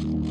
you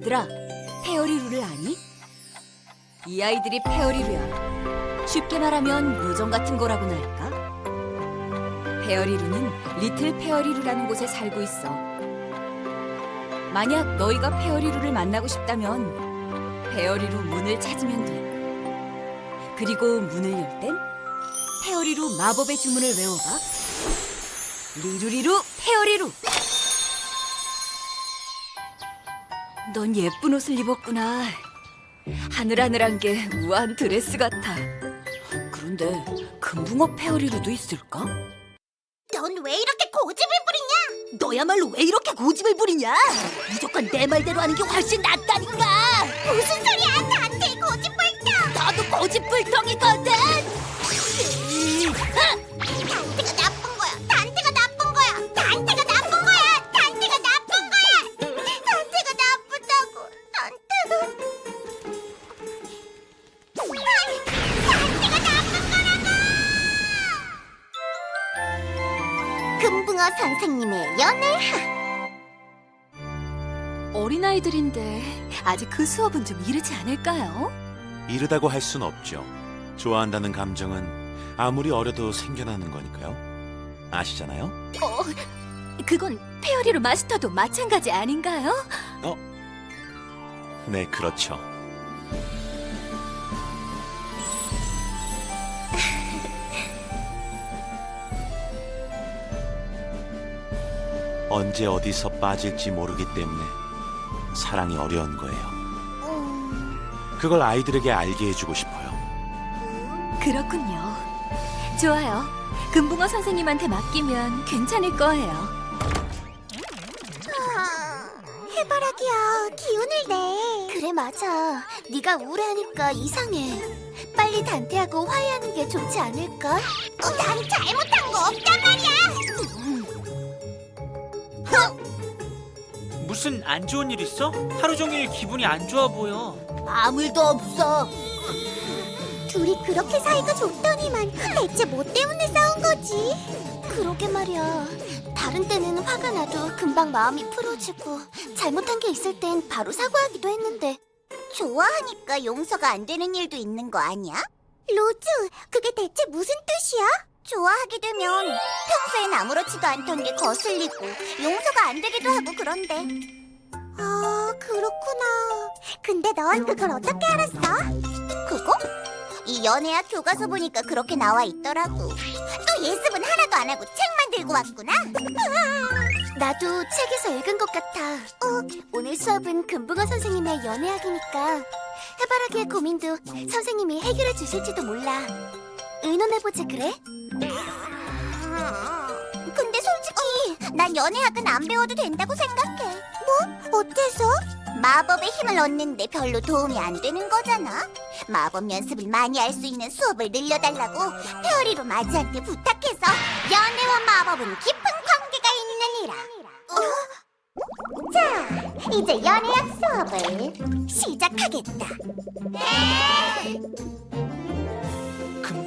얘들아, 페어리루를 아니? 이 아이들이 페어리루야. 쉽게 말하면 요정 같은 거라고나 할까? 페어리루는 리틀 페어리루라는 곳에 살고 있어. 만약 너희가 페어리루를 만나고 싶다면 페어리루 문을 찾으면 돼. 그리고 문을 열 땐 페어리루 마법의 주문을 외워봐. 리루리루 페어리루. 넌 예쁜 옷을 입었구나. 하늘하늘한 게 우아한 드레스 같아. 그런데 금붕어 페어리루도 있을까? 넌 왜 이렇게 고집을 부리냐? 너야말로 왜 이렇게 고집을 부리냐? 무조건 내 말대로 하는 게 훨씬 낫다니까. 무슨 소리야? 나한테 고집불통. 나도 고집불통이거든. 아직 그 수업은 좀 이르지 않을까요? 이르다고 할 순 없죠. 좋아한다는 감정은 아무리 어려도 생겨나는 거니까요. 아시잖아요? 어, 그건 페어리루 마스터도 마찬가지 아닌가요? 네, 그렇죠. 언제 어디서 빠질지 모르기 때문에 사랑이 어려운 거예요. 그걸 아이들에게 알게 해주고 싶어요. 그렇군요. 좋아요. 금붕어 선생님한테 맡기면 괜찮을 거예요. 해바라기야 기운을 내 그래 맞아 네가 우울해하니까 이상해 빨리 단테하고 화해하는 게 좋지 않을까? 어, 난 잘못한 거 없단 말이야 무슨 안 좋은 일 있어? 하루 종일 기분이 안 좋아 보여. 아무 일도 없어 둘이 그렇게 사이가 좋더니만 대체 뭐 때문에 싸운 거지? 그러게 말이야 다른 때는 화가 나도 금방 마음이 풀어지고 잘못한 게 있을 땐 바로 사과하기도 했는데 좋아하니까 용서가 안 되는 일도 있는 거 아니야? 로즈, 그게 대체 무슨 뜻이야? 좋아하게 되면 평소엔 아무렇지도 않던 게 거슬리고 용서가 안 되기도 하고 그런데 아, 그렇구나. 근데 넌 그걸 어떻게 알았어? 그거? 이 연애학 교과서 보니까 그렇게 나와 있더라고. 또 예습은 하나도 안 하고 책만 들고 왔구나. 나도 책에서 읽은 것 같아. 어, 오늘 수업은 금붕어 선생님의 연애학이니까 해바라기의 고민도 선생님이 해결해 주실지도 몰라. 의논해보지 그래? 근데 솔직히 난 연애학은 안 배워도 된다고 생각해. 뭐? 어때서? 마법의 힘을 얻는데 별로 도움이 안 되는 거잖아. 마법 연습을 많이 할 수 있는 수업을 늘려달라고 페어리로 마지한테 부탁해서 연애와 마법은 깊은 관계가 있느니라. 자, 이제 연애학 수업 수업을 시작하겠다.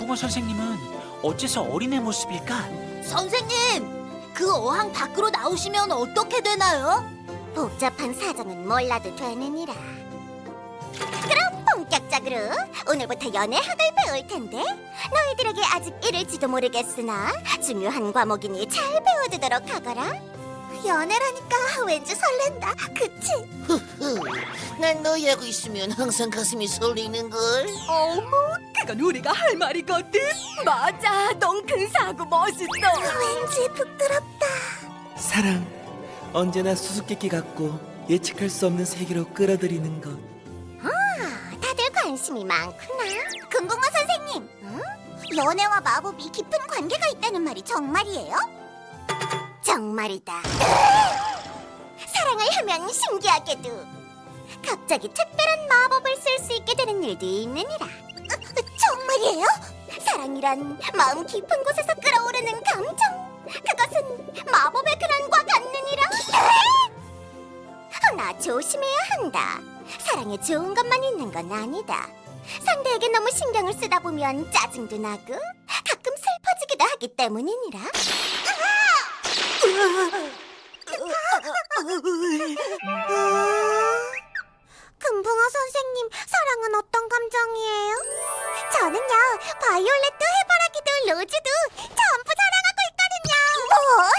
금붕어 선생님은 어째서 어린애 모습일까? 선생님, 그 어항 밖으로 나오시면 어떻게 되나요? 복잡한 사정은 몰라도 되느니라. 그럼 본격적으로 오늘부터 연애학을 배울 텐데 너희들에게 아직 이를지도 모르겠으나 중요한 과목이니 잘 배워두도록 하거라. 연애라니까 왠지 설렌다, 그치? 난 너희하고 있으면 항상 가슴이 설리는걸. 어머, 그건 우리가 할 말이거든. 맞아, 넌 근사하고 멋있어. 왠지 부끄럽다. 사랑 언제나 수수께끼 같고 예측할 수 없는 세계로 끌어들이는 것 아, 다들 관심이 많구나. 금붕어 선생님, 연애와 마법이 깊은 관계가 있다는 말이 정말이에요? 정말이다. 사랑을 하면 신기하게도 갑자기 특별한 마법을 쓸 수 있게 되는 일도 있느니라. 어, 정말이에요? 사랑이란 마음 깊은 곳에서 끓어오르는 감정. 그것은 마법의 근원과 같느니라. 나 조심해야 한다. 사랑에 좋은 것만 있는 건 아니다. 상대에게 너무 신경을 쓰다 보면 짜증도 나고 가끔 슬퍼지기도 하기 때문이니라. 금붕어 선생님, 사랑은 어떤 감정이에요? 저는요, 바이올렛도 해바라기도 로즈도 전부 사랑하고 있거든요. 뭐?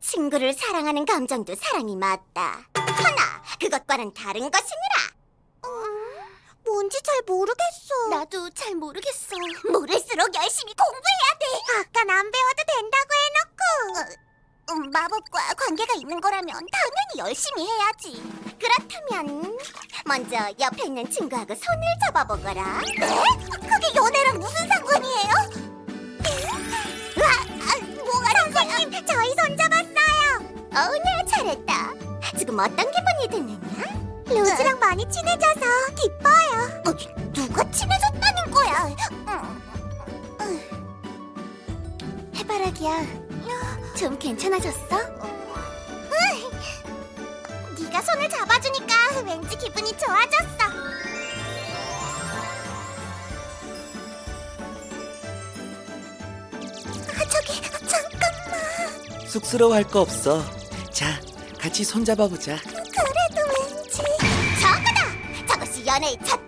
친구를 사랑하는 감정도 사랑이 맞다. 하나, 그것과는 다른 것이니라. 뭔지 잘 모르겠어. 나도 잘 모르겠어. 모를수록 열심히 공부해야 돼. 아까 안 배워도 된다고 해놓고. 음, 마법과 관계가 있는 거라면 당연히 열심히 해야지. 그렇다면 먼저 옆에 있는 친구하고 손을 잡아보거라. 네? 그게 연애랑 무슨 상관이에요? 아, 아, 뭐가 선생님, 저희 손 잡았어요. 어우, 잘했다. 지금 어떤 기분이 드느냐? 로즈랑 많이 친해져서 기뻐요. 어, 누가 친해졌다는 거야? 해바라기야, 좀 괜찮아졌어? 네가 손을 잡아주니까 왠지 기분이 좋아졌어. 아, 저기 잠깐만. 쑥스러워할 거 없어 자 같이 손 잡아보자 그래도 왠지 저거다! 저것이 연애의 첫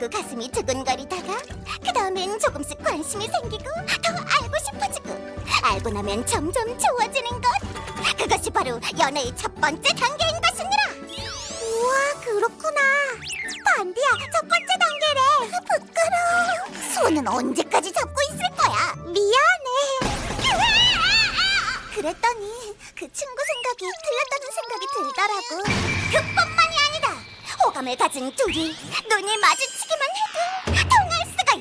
하고 가슴이 두근거리다가 그 다음엔 조금씩 관심이 생기고 더 알고 싶어지고 알고 나면 점점 좋아지는 것. 그것이 바로 연애의 첫 번째 단계인 것이니라 우와 그렇구나. 반디야 첫 번째 단계래. 부끄러워. 손은 언제까지 잡고 있을 거야? 미안해. 그랬더니 그 친구 생각이 틀렸다는 생각이 들더라고. 그뿐만이 아니다. 호감을 가진 둘이 마주치기만 해도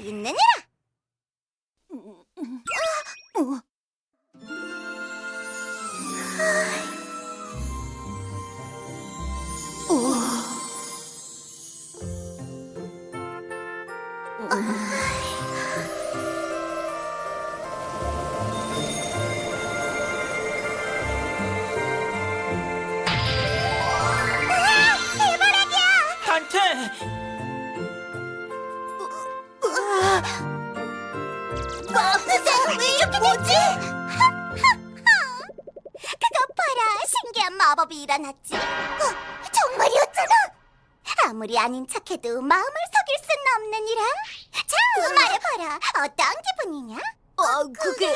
통할 수가 있 말이었잖아 아무리 아닌 척해도 마음을 속일 수는 없느니라. 자 말해봐라. 어떤 기분이냐? 어 그게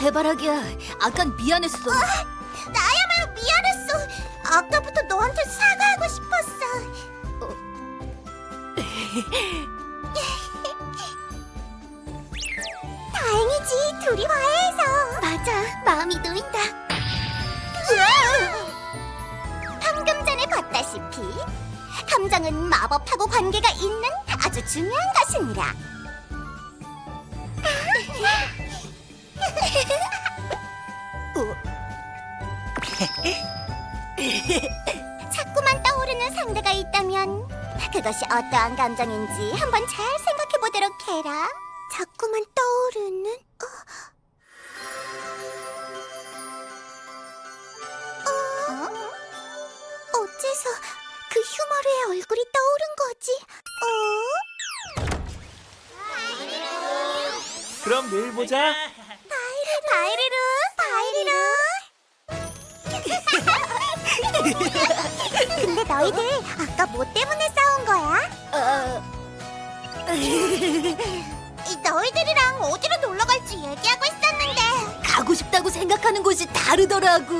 해바라기야, 아깐 미안했어. 나야말로 미안했어. 아까부터 너한테 사과하고 싶었어 다행이지 둘이 화해해서. 맞아 마음이 놓인다. 방금 전에 봤다시피 감정은 마법하고 관계가 있는 아주 중요한 것이니 라 그것이 어떠한 감정인지 한번 잘 생각해 보도록 해라. 자꾸만 떠오르는. 어? 어? 어째서 그 휴머루의 얼굴이 떠오른 거지? 어? 그럼 내일 보자. 바이리루, 바이리루. 근데 너희들 아까 뭐 때문에 싸운 거야? 너희들이랑 어디로 놀러 갈지 얘기하고 있었는데 가고 싶다고 생각하는 곳이 다르더라고.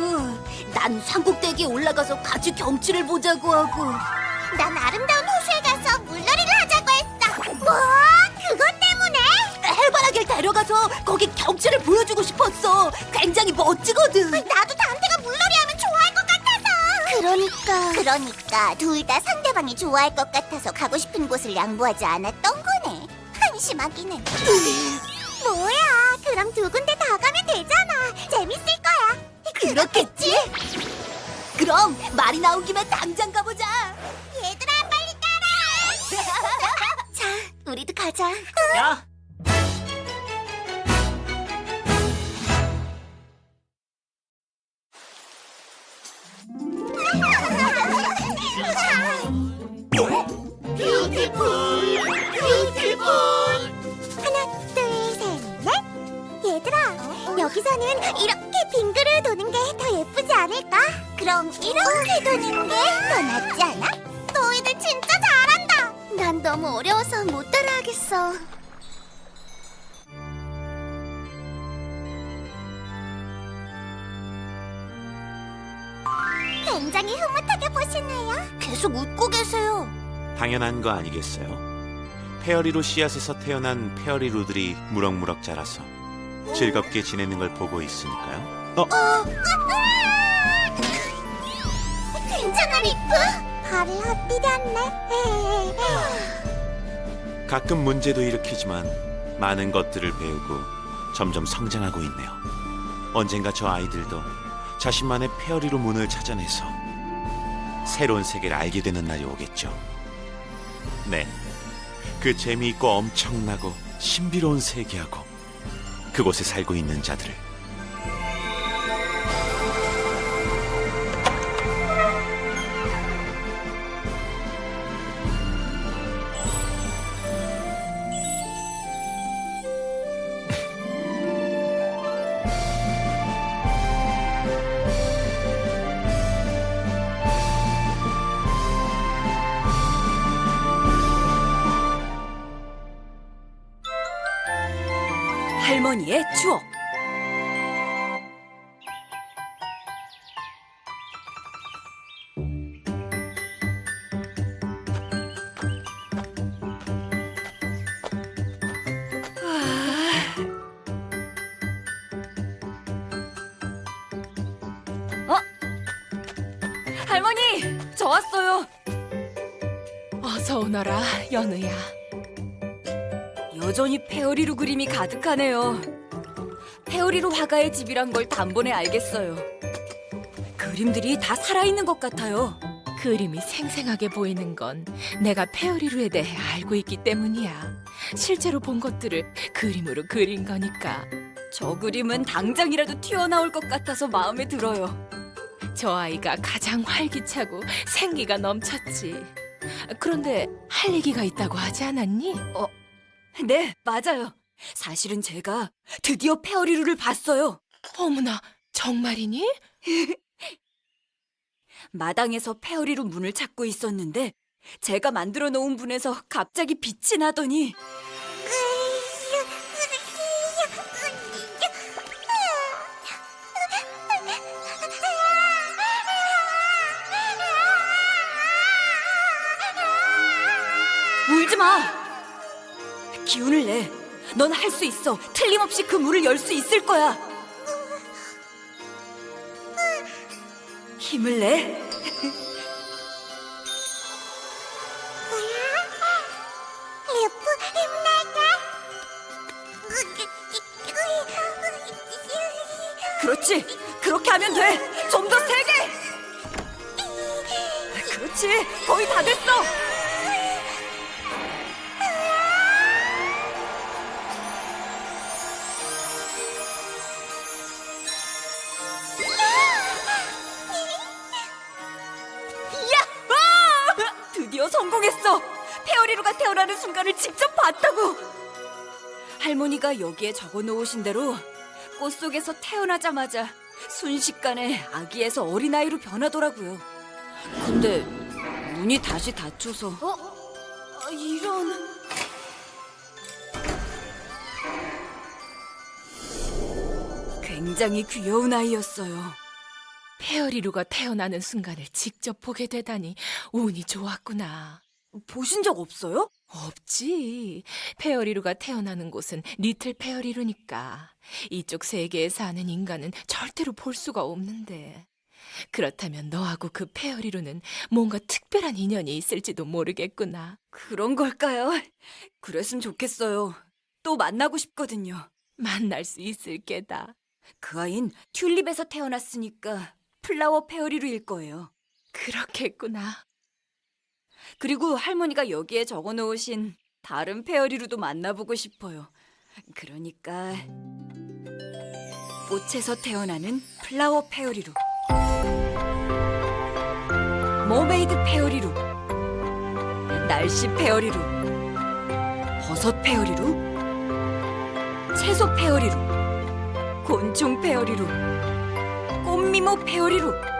난 산꼭대기에 올라가서 같이 경치를 보자고 하고. 난 아름다운 호수에 가서 물놀이를 하자고 했어. 뭐? 그것 때문에? 해바라기를 데려가서 거기 경치를 보여주고 싶었어. 굉장히 멋지거든. 나도 단 그러니까. 그러니까 둘 다 상대방이 좋아할 것 같아서 가고 싶은 곳을 양보하지 않았던 거네. 한심하기는. 뭐야? 그럼 두 군데 다 가면 되잖아. 재밌을 거야. 그렇겠지? 그럼 말이 나온 김에 당장 가보자. 얘들아 빨리 따라. 자, 우리도 가자. 야, 도는 게더 낫지 않아? 너희들 진짜 잘한다. 난 너무 어려워서 못 따라하겠어. 굉장히 흐뭇하게 보시네요. 계속 웃고 계세요. 당연한 거 아니겠어요? 페어리로 씨앗에서 태어난 페어리루들이 무럭무럭 자라서 즐겁게 지내는 걸 보고 있으니까요. 어? 괜찮아, 리프? 발이 헛디디 않네. 가끔 문제도 일으키지만 많은 것들을 배우고 점점 성장하고 있네요. 언젠가 저 아이들도 자신만의 페어리로 문을 찾아내서 새로운 세계를 알게 되는 날이 오겠죠. 네. 그 재미있고 엄청나고 신비로운 세계하고 그곳에 살고 있는 자들을 할머니의 추억. 어? 할머니, 저 왔어요. 어서 오너라, 연우야. 여전히 페어리루 그림이 가득하네요. 페어리루 화가의 집이란 걸 단번에 알겠어요. 그림들이 다 살아있는 것 같아요. 그림이 생생하게 보이는 건 내가 페어리루에 대해 알고 있기 때문이야. 실제로 본 것들을 그림으로 그린 거니까. 저 그림은 당장이라도 튀어나올 것 같아서 마음에 들어요. 저 아이가 가장 활기차고 생기가 넘쳤지. 그런데 할 얘기가 있다고 하지 않았니? 네, 맞아요. 사실은 제가 드디어 페어리루를 봤어요. 어머나, 정말이니? 마당에서 페어리루 문을 찾고 있었는데 제가 만들어 놓은 분에서 갑자기 빛이 나더니 울지 마. 기운을 내. 넌 할 수 있어. 틀림없이 그 문을 열 수 있을 거야. 힘을 내. 그렇지. 그렇게 하면 돼. 좀 더 세게. 그렇지. 거의 다 됐어. 페어리루가 태어나는 순간을 직접 봤다고. 할머니가 여기에 적어 놓으신 대로 꽃 속에서 태어나자마자 순식간에 아기에서 어린아이로 변하더라고요. 근데 문이 다시 닫혀서 어? 아, 이런 굉장히 귀여운 아이였어요. 페어리루가 태어나는 순간을 직접 보게 되다니 운이 좋았구나. 보신 적 없어요? 없지. 페어리루가 태어나는 곳은 리틀 페어리루니까. 이쪽 세계에 사는 인간은 절대로 볼 수가 없는데. 그렇다면 너하고 그 페어리루는 뭔가 특별한 인연이 있을지도 모르겠구나. 그런 걸까요? 그랬으면 좋겠어요. 또 만나고 싶거든요. 만날 수 있을 게다. 그 아인 튤립에서 태어났으니까 플라워 페어리루일 거예요. 그렇겠구나. 그리고 할머니가 여기에 적어 놓으신 다른 페어리루도 만나보고 싶어요. 그러니까 꽃에서 태어나는 플라워 페어리루, 머메이드 페어리루, 날씨 페어리루, 버섯 페어리루, 채소 페어리루, 곤충 페어리루, 꽃미모 페어리루.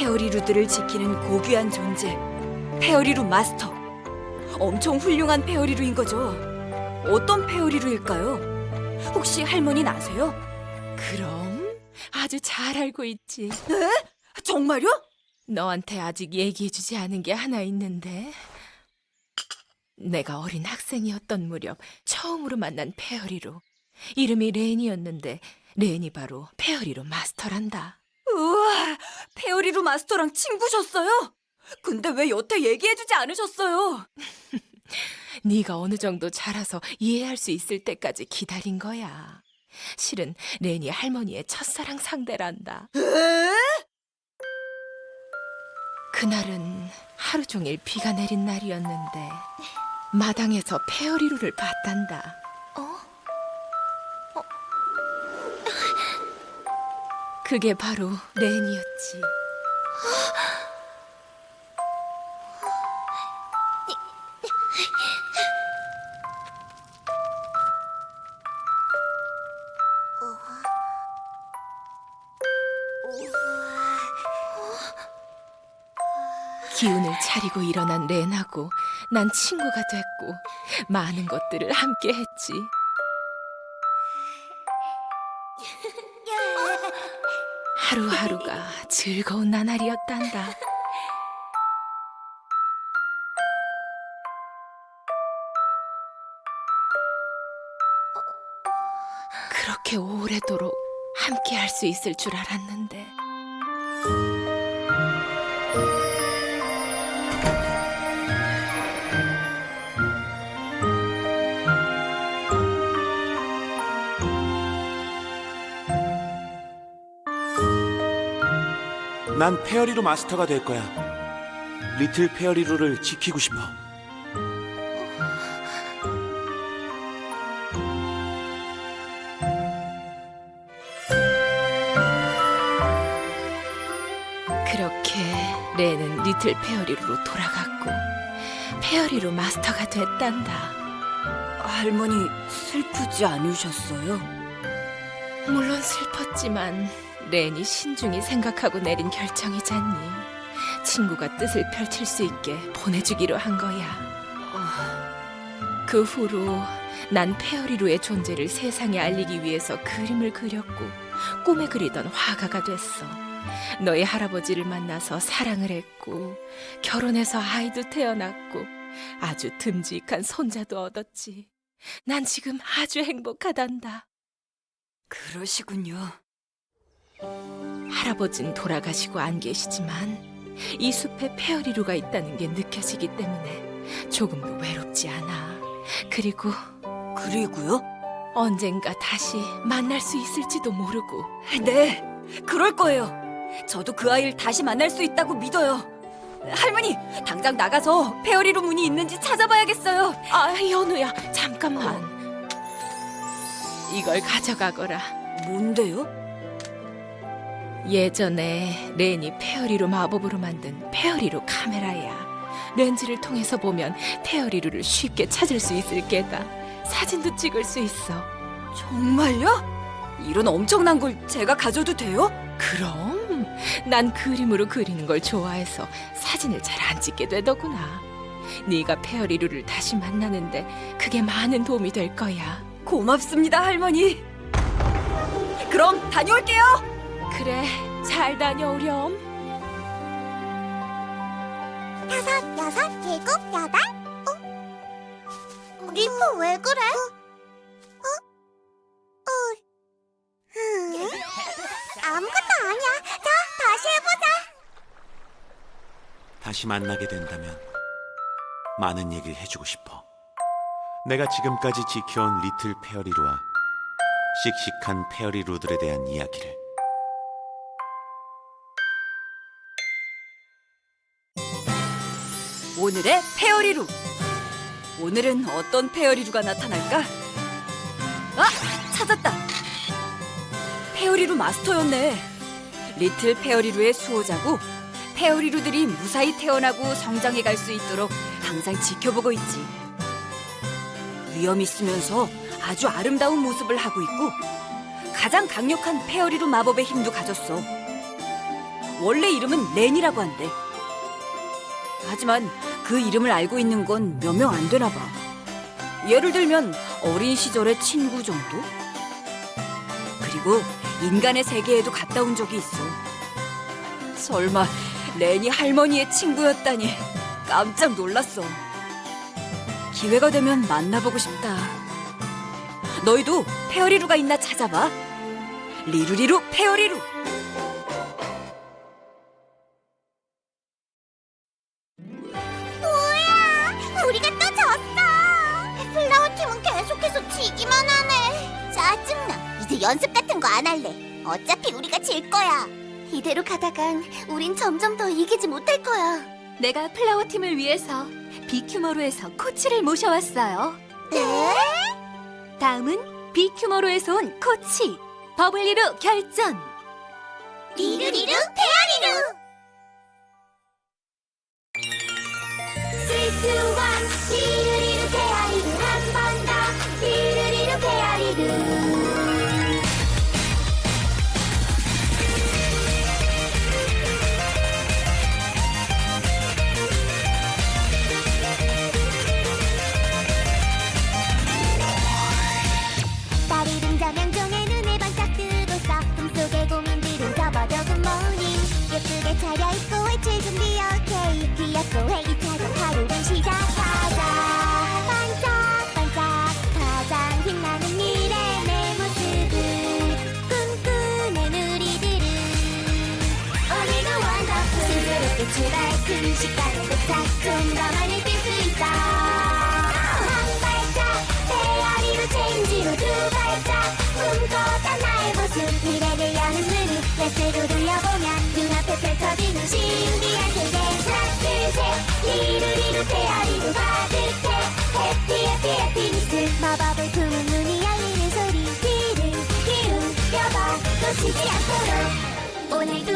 페어리루들을 지키는 고귀한 존재, 페어리루 마스터. 엄청 훌륭한 페어리루인 거죠. 어떤 페어리루일까요? 혹시 할머니는 아세요? 그럼 아주 잘 알고 있지. 정말요? 너한테 아직 얘기해주지 않은 게 하나 있는데. 내가 어린 학생이었던 무렵 처음으로 만난 페어리루. 이름이 렌이었는데 렌이 바로 페어리루 마스터란다. 우와, 페어리루 마스터랑 친구셨어요? 근데 왜 여태 얘기해주지 않으셨어요? 네가 어느 정도 자라서 이해할 수 있을 때까지 기다린 거야. 실은 렌이 할머니의 첫사랑 상대란다. 그날은 하루 종일 비가 내린 날이었는데 마당에서 페어리루를 봤단다. 그게 바로 렌이었지. 기운을 차리고 일어난 렌하고 난 친구가 됐고 많은 것들을 함께 했지. 하루하루가 즐거운 나날이었단다. 그렇게 오래도록 함께 할 수 있을 줄 알았는데. 난 페어리루 마스터가 될 거야. 리틀 페어리루를 지키고 싶어. 그렇게 레는 리틀 페어리루로 돌아갔고 페어리루 마스터가 됐단다. 할머니 슬프지 않으셨어요? 물론 슬펐지만 렌이 신중히 생각하고 내린 결정이잖니. 친구가 뜻을 펼칠 수 있게 보내주기로 한 거야. 그 후로 난 페어리루의 존재를 세상에 알리기 위해서 그림을 그렸고 꿈에 그리던 화가가 됐어. 너희 할아버지를 만나서 사랑을 했고 결혼해서 아이도 태어났고 아주 듬직한 손자도 얻었지. 난 지금 아주 행복하단다. 그러시군요. 할아버진 돌아가시고 안 계시지만 이 숲에 페어리루가 있다는 게 느껴지기 때문에 조금도 외롭지 않아. 그리고 그리고요? 언젠가 다시 만날 수 있을지도 모르고 네, 그럴 거예요. 저도 그 아이를 다시 만날 수 있다고 믿어요. 할머니, 당장 나가서 페어리루 문이 있는지 찾아봐야겠어요. 아 연우야 잠깐만 이걸 가져가거라 뭔데요? 예전에 렌이 페어리로 마법으로 만든 페어리로 카메라야. 렌즈를 통해서 보면 페어리루를 쉽게 찾을 수 있을 게다. 사진도 찍을 수 있어. 정말요? 이런 엄청난 걸 제가 가져도 돼요? 그럼 난 그림으로 그리는 걸 좋아해서 사진을 잘 안 찍게 되더구나. 네가 페어리루를 다시 만나는데 그게 많은 도움이 될 거야. 고맙습니다, 할머니. 그럼 다녀올게요. 그래, 잘 다녀오렴. 다섯, 여섯, 일곱, 여덟. 어? 리포 왜 그래? 어? 어? 음. 아무것도 아니야. 자, 다시 해보자. 다시 만나게 된다면 많은 얘기를 해주고 싶어. 내가 지금까지 지켜온 리틀 페어리루와 씩씩한 페어리루들에 대한 이야기를. 오늘의 페어리루. 오늘은 어떤 페어리루가 나타날까? 아, 찾았다. 페어리루 마스터였네. 리틀 페어리루의 수호자고 페어리루들이 무사히 태어나고 성장해 갈 수 있도록 항상 지켜보고 있지. 위험 있으면서 아주 아름다운 모습을 하고 있고 가장 강력한 페어리루 마법의 힘도 가졌어. 원래 이름은 렌이라고 한대. 하지만 그 이름을 알고 있는 건 몇 명 안 되나 봐. 예를 들면 어린 시절의 친구 정도? 그리고 인간의 세계에도 갔다 온 적이 있어. 설마 렌이 할머니의 친구였다니 깜짝 놀랐어. 기회가 되면 만나보고 싶다. 너희도 페어리루가 있나 찾아봐. 리루리루 페어리루. 질 거야. 이대로 가다간 우린 점점 더 이기지 못할 거야. 내가 플라워 팀을 위해서 비큐머로에서 코치를 모셔왔어요. 네? 다음은 비큐머로에서 온 코치 버블리루 결전. 리루리루 페어리루. 순식간에 뛸수 있어 한 발짝 페어리로 체인지로 두 발짝 꿈꿨던 나의 모습 미래를 여는 문을 레스로 돌려보면 눈앞에 펼쳐지는 신비한 세계 하나 둘셋 리루리루 페어리루 가득해 해피 해피 해피니스 마법을 품은 눈이 열리는 소리 귀를 기울여봐 놓치지 않도록 오늘도